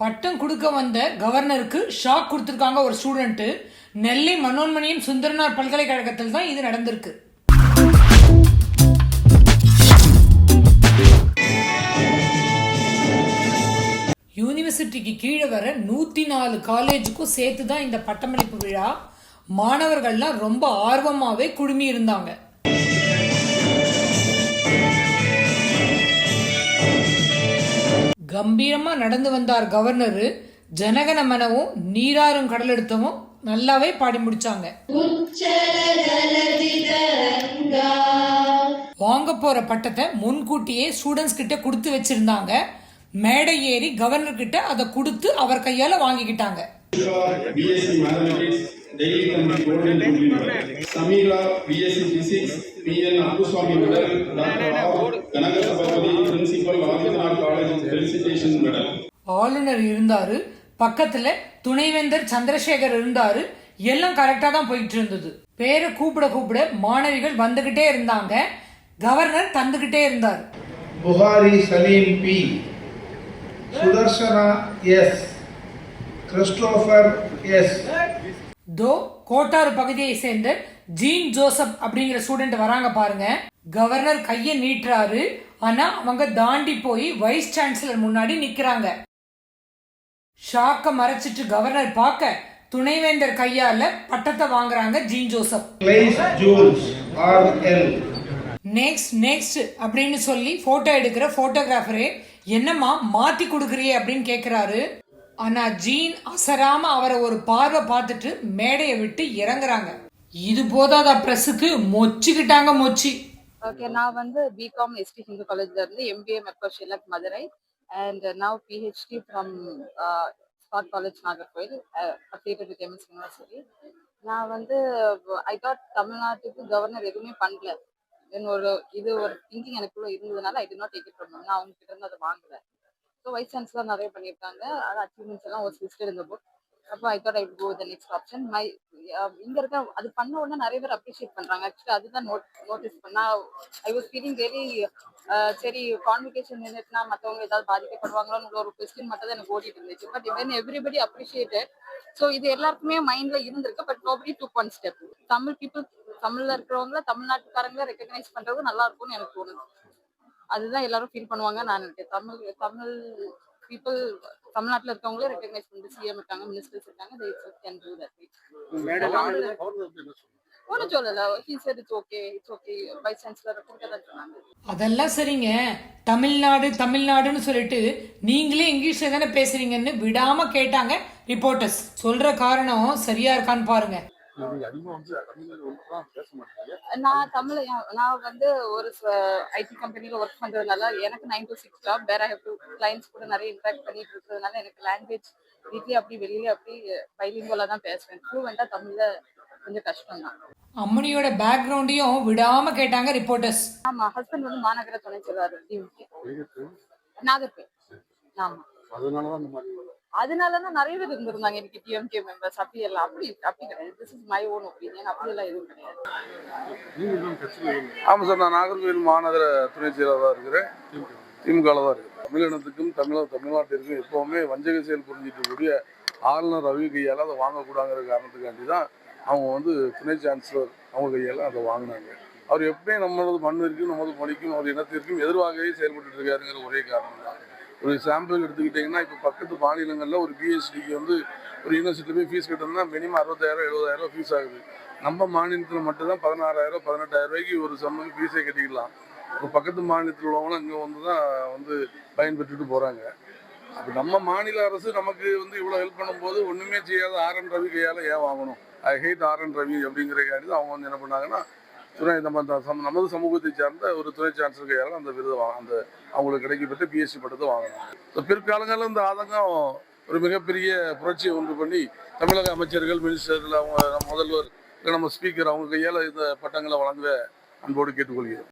பட்டம் கொடுக்க வந்த கவர்னருக்கு ஷாக் கொடுத்துருக்காங்க ஒரு ஸ்டூடெண்ட்டு. நெல்லை மனோன்மணியம் சுந்தரனார் பல்கலைக்கழகத்தில் தான் இது நடந்திருக்கு. யூனிவர்சிட்டிக்கு கீழே வர நூற்றி நாலு காலேஜுக்கும் சேர்த்து தான் இந்த பட்டமளிப்பு விழா. மாணவர்கள்லாம் ரொம்ப ஆர்வமாகவே குழுமி இருந்தாங்க. கம்பீரமாக நடந்து வந்தார் கவர்னர். ஜனகன மனவும் நீராறும் கடலெடுத்தவும் நல்லாவே பாடி முடிச்சாங்க. வாங்க போற பட்டத்தை முன்கூட்டியே ஸ்டூடெண்ட்ஸ் கிட்ட கொடுத்து வச்சிருந்தாங்க. மேடை ஏறி கவர்னர் கிட்ட அதை கொடுத்து அவர் கையால வாங்கிக்கிட்டாங்க. ஆளுநர் இருந்தாரு பக்கத்துல துணைவேந்தர் சந்திரசேகர் இருந்தாரு எல்லாம் கரெக்டா தான் போயிட்டு இருந்தது பேரை கூப்பிட கூப்பிட மாணவிகள் வந்துகிட்டே இருந்தாங்க கவர்னர் தந்துகிட்டே இருந்தார் Buhari Salim P. Sudarshana S. Christopher S. தோ கோட்டாறு பகுதியை சேர்ந்த ஜீன் ஜோசப் அப்படிங்கிற ஸ்டூடெண்ட் வராங்க பாருங்க. கவர்னர் கையை நீட்டுறாரு. ஆனா அவங்க தாண்டி போய் வைஸ் சான்சலர் முன்னாடி நிக்கிறாங்க. ஷாக்க மறைச்சிட்டு கவர்னர் பார்க்க துணைவேந்தர் கையால பட்டத்தை வாங்குறாங்க ஜீன் ஜோசப். நெக்ஸ்ட் நெக்ஸ்ட் அப்படின்னு சொல்லி போட்டோ எடுக்கிற போட்டோகிராஃபரே என்னம்மா மாத்தி கொடுக்குறியே அப்படின்னு கேக்குறாரு. ஆனால் ஜீன் அசராம அவரை ஒரு பார்வை பார்த்துட்டு மேடையை விட்டு இறங்குறாங்க. இது போதாதா பிரஸுக்கு? மொச்சிக்கிட்டாங்க மொச்சி. ஓகே நான் வந்து பிகாம் எஸ்டி ஹிந்து காலேஜ்ல இருந்து எம்பிஏ மெக்கோ ஷிலக் Madurai and now PhD from Scott college Nagercoil updated with MS university நான் வந்து ஐ தாட் தமிழ்நாட்டுக்கு கவர்னர் எதுவுமே பண்ணல. தென் ஒரு இது ஒரு திங்கிங் எனக்குள்ள இருந்ததுனால I did not take it நான் அவங்க கிட்ட இருந்து அதை வாங்கலை. ஸோ வைஸ் சான்ஸ்லாம் நிறைய பண்ணியிருக்காங்க. அது அச்சீவ்மெண்ட்ஸ் எல்லாம் ஒரு லிஸ்டட் இந்த புக் அப்போ I thought I go the next option my இங்க இருக்க அது பண்ண உடனே நிறைய பேர் அப்ரிஷியேட் பண்றாங்க. ஆக்சுவலி அதுதான் நோட் நோட்டீஸ் பண்ணா ஐ வாஸ் ஃபீலிங் வெரி சரி கான்வெகேஷன் நின்றுட்டுனா மற்றவங்க ஏதாவது பாதிக்கப்படுவாங்களோன்னு ஒரு கொஸ்டின் மட்டும் தான் எனக்கு ஓடிட்டு இருந்துச்சு. பட் இவன் எவ்ரிபடி அப்ரிஷியேட்டட் ஸோ இது எல்லாருக்குமே மைண்ட்ல இருந்திருக்கு. But nobody do one step Tamil people தமிழ்ல இருக்கிறவங்கள தமிழ்நாட்டுக்காரங்கள ரெக்கக்னைஸ் பண்றது நல்லா இருக்கும்னு எனக்கு தோணுது. அதுதான் எல்லாரும் ஃபீல் பண்ணுவாங்க. நான் தமிழ் தமிழ் பீப்புள் தமிழ்நாட்டுல இருக்கவங்களே ரெக்கக்னைஸ் பண்ணிட்டு சிஎம் இருக்காங்க மினிஸ்டர்ஸ் இருக்காங்க. Do that. ஒன்றும் சொல்லல said it's okay it's okay. Vice chancellor கொடுக்க தான் சொன்னாங்க. அதெல்லாம் சரிங்க. தமிழ்நாடு தமிழ்நாடுன்னு சொல்லிட்டு நீங்களே இங்கிலீஷ்ல தானே பேசுறீங்கன்னு விடாம கேட்டாங்க ரிப்போர்ட்டர்ஸ் சொல்ற காரணம் சரியா இருக்கான்னு பாருங்க. நான் தமிழ் நான் வந்து ஒரு ஐடி கம்பெனில ஒர்க் பண்றதுனால எனக்கு நைன் to சிக்ஸ் ஜாப் வேற ஹேவ் டு கிளைண்ட்ஸ் கூட நிறைய இன்ட்ராக்ட் பண்ணிட்டு இருக்கிறதுனால எனக்கு லாங்குவேஜ் வீட்லயே அப்படி வெளியில அப்படி பைலிங்குவலா தான் பேசுவேன். ஃப்ளூவெண்டா தமிழ்ல கொஞ்சம் கஷ்டம் தான் அம்மனியோட பேக்ரவுண்டையும் விடாம கேட்டாங்க ரிப்போர்ட்டர்ஸ் ஆமா ஹஸ்பண்ட் வந்து மாநகர துணை செயலாளர் டிஎம்கே நாகர்கோயில் ஆமா. அதனாலதான் இந்த மாதிரி அதனாலதான் நிறைய பேர் இருந்திருந்தாங்க எனக்கு டிஎம்கே மெம்பர்ஸ் அப்படி எல்லாம் அப்படி அப்படி கிடையாது. This is my own opinion அப்படி எல்லாம் எதுவும் கிடையாது. ஆமா சார் நான் நாகர்கோவில் மாநகர துணை செயலாளராக இருக்கிறேன். திமுகவில் தான் இருக்கு தமிழினத்துக்கும் தமிழக தமிழ்நாட்டிற்கும் எப்பவுமே வஞ்சக செயல் புரிஞ்சிட்டு இருக்கக்கூடிய ஆளுநர் ரவி கையால் அதை வாங்கக்கூடாங்கிற காரணத்துக்காண்டி தான் அவங்க வந்து துணை சான்சலர் அவங்க கையால் அதை வாங்கினாங்க. அவர் எப்பவுமே நம்மளது மண்ணிற்கும் நமது மொழிக்கும் அவர் இனத்திற்கும் எதிர்வாகவே செயல்பட்டு இருக்காருங்கிற ஒரே காரணம் தான் ஒரு சாம்பிள் எடுத்துக்கிட்டிங்கன்னா இப்போ பக்கத்து மாநிலங்களில் ஒரு பிஹெச்டிக்கு வந்து ஒரு யூனிவர்சிட்டியில் போய் ஃபீஸ் கட்டணும்னா மினிமம் அறுபத்தாயிரம் எழுபதாயிரம் ஃபீஸ் ஆகுது. நம்ம மாநிலத்தில் மட்டும்தான் பதினாறாயிரம் பதினெட்டாயிரம் ரூபாய்க்கு ஒரு சம்மக்கு ஃபீஸே கட்டிக்கலாம். இப்போ பக்கத்து மாநிலத்தில் உள்ளவங்களும் இங்கே வந்து தான் வந்து பயன்பெற்றுட்டு போகிறாங்க அப்போ நம்ம மாநில அரசு நமக்கு வந்து இவ்வளோ ஹெல்ப் பண்ணும்போது ஒன்றுமே செய்யாத ஆர் என் ரவி கையால் ஏன் வாங்கணும்? I hate R N Ravi அப்படிங்கிற காட்டி தான் அவங்க வந்து என்ன பண்ணாங்கன்னா துணை நம்ம அந்த சம- நமது சமூகத்தை சார்ந்த ஒரு துணை சான்சலர் கையால் அந்த விருது அந்த அவங்களுக்கு கிடைக்கப்பட்ட பிஎஸ்சி பட்டத்தை வாங்கினாங்க ஸோ பிற்காலங்களில் இந்த ஆதங்கம் ஒரு மிகப்பெரிய புரட்சியை உண்டு பண்ணி தமிழக அமைச்சர்கள் மினிஸ்டர்கள் அவங்க முதல்வர் நம்ம ஸ்பீக்கர் அவங்க கையால் இந்த பட்டங்களை வழங்க அன்போடு கேட்டுக்கொள்கிறோம்